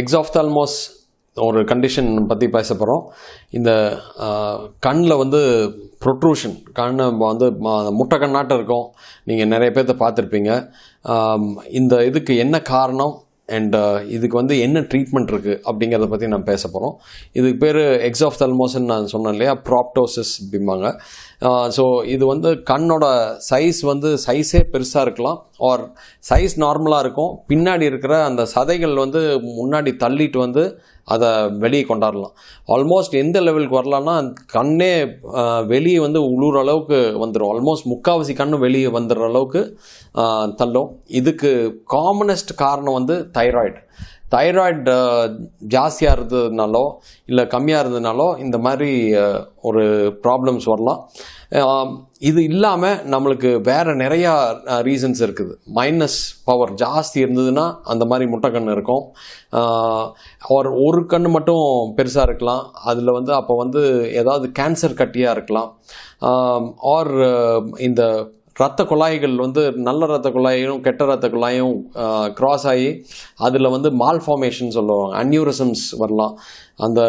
எக்ஸாஃப்தால்மோஸ் ஒரு கண்டிஷன் பற்றி பேச போகிறோம் இந்த கண்ணில் வந்து ப்ரொட்ரூஷன் கண்ணை வந்து முட்டை கண்ணாட்டம் இருக்கும். நீங்கள் நிறைய பேர்த்த பார்த்துருப்பீங்க. இந்த இதுக்கு என்ன காரணம்? அண்ட் இதுக்கு வந்து என்ன ட்ரீட்மெண்ட் இருக்குது அப்படிங்கிறத பற்றி நான் பேச போகிறோம் இதுக்கு பேர் எக்ஸாஃப் எக்ஸாஃப்தல்மோஸ்ன்னு நான் சொன்னேன் இல்லையா? ப்ராப்டோசிஸ் அப்படிம்பாங்க. ஸோ இது வந்து கண்ணோட சைஸ் வந்து சைஸே பெருசாக இருக்கலாம். ஆர் சைஸ் நார்மலாக இருக்கும். பின்னாடி இருக்கிற அந்த சதைகள் வந்து முன்னாடி தள்ளிட்டு வந்து அதை வெளியே கொண்டாடலாம். ஆல்மோஸ்ட் எந்த லெவலுக்கு வரலான்னா கண்ணே வெளியே வந்து உழுற அளவுக்கு வந்துடும் ஆல்மோஸ்ட் முக்காவாசி கண்ணு வெளியே வந்துடுற அளவுக்கு தள்ளும். இதுக்கு காமனஸ்ட் காரணம் வந்து தைராய்டு தைராய்டு ஜாஸ்தியாக இருந்ததுனாலோ இல்லை கம்மியாக இருந்ததுனாலோ இந்த மாதிரி ஒரு ப்ராப்ளம்ஸ் வரலாம். இது இல்லாமல் நம்மளுக்கு வேறு நிறையா ரீசன்ஸ் இருக்குது. மைனஸ் பவர் ஜாஸ்தி இருந்ததுன்னா அந்த மாதிரி முட்டைக்கண் இருக்கும். ஒரு ஒரு கண் மட்டும் பெருசாக இருக்கலாம். அதில் வந்து அப்போ வந்து ஏதாவது கேன்சர் கட்டியாக இருக்கலாம். ஆர் இந்த ரத்த குழாய்கள் வந்து நல்ல ரத்த குழாயும் கெட்ட ரத்த குழாயும் க்ராஸ் ஆகி அதில் வந்து மால் ஃபார்மேஷன் சொல்லுவாங்க. அன்யூரிசம்ஸ் வரலாம். அந்த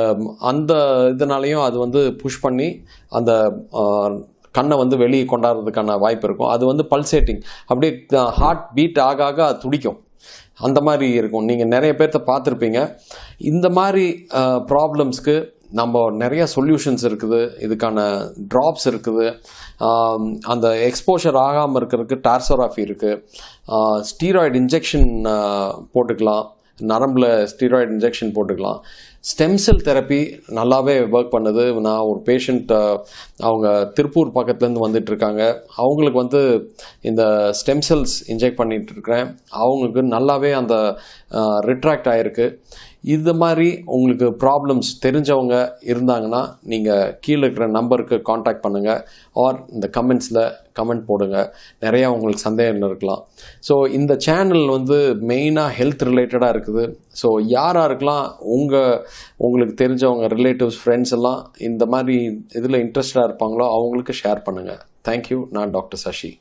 அந்த இதனாலையும் அது வந்து புஷ் பண்ணி அந்த கண்ணை வந்து வெளியே கொண்டாடுறதுக்கான வாய்ப்பு இருக்கும். அது வந்து பல்சேட்டிங் அப்படியே ஹார்ட் பீட் ஆக ஆக அது துடிக்கும். அந்த மாதிரி இருக்கும். நீங்கள் நிறைய பேர்த்த பார்த்துருப்பீங்க. இந்த மாதிரி ப்ராப்ளம்ஸ்க்கு நம்ம நிறைய சொல்யூஷன்ஸ் இருக்குது இதுக்கான ட்ராப்ஸ் இருக்குது. அந்த எக்ஸ்போஷர் ஆகாமல் இருக்கிறதுக்கு டார்சோராஃபி இருக்குது ஸ்டீராய்டு இன்ஜெக்ஷன் போட்டுக்கலாம். நரம்பில் ஸ்டீராய்டு இன்ஜெக்ஷன் போட்டுக்கலாம். ஸ்டெம் செல் தெரப்பி நல்லாவே ஒர்க் பண்ணுது. நான் ஒரு பேஷண்ட் அவங்க திருப்பூர் பக்கத்துலேருந்து வந்துட்டு இருக்காங்க அவங்களுக்கு வந்து இந்த ஸ்டெம் செல்ஸ் இன்ஜெக்ட் பண்ணிட்டு இருக்கிறேன் அவங்களுக்கு நல்லாவே அந்த ரிட்ராக்ட் ஆயிருக்கு. இது மாதிரி உங்களுக்கு ப்ராப்ளம்ஸ் தெரிஞ்சவங்க இருந்தாங்கன்னா நீங்கள் கீழே இருக்கிற நம்பருக்கு காண்டாக்ட் பண்ணுங்கள் ஆர் இந்த கமெண்ட்ஸில் கமெண்ட் போடுங்க. நிறையா உங்களுக்கு சந்தேகம் இருக்கலாம். ஸோ இந்த சேனல் வந்து மெயினாக ஹெல்த் ரிலேட்டடாக இருக்குது. ஸோ யாராக இருக்கலாம் உங்கள் உங்களுக்கு தெரிஞ்சவங்க ரிலேட்டிவ்ஸ் ஃப்ரெண்ட்ஸ் எல்லாம் இந்த மாதிரி இதில் இன்ட்ரெஸ்டாக இருப்பாங்களோ அவங்களுக்கு ஷேர் பண்ணுங்கள் தேங்க்யூ நான் டாக்டர் சசி.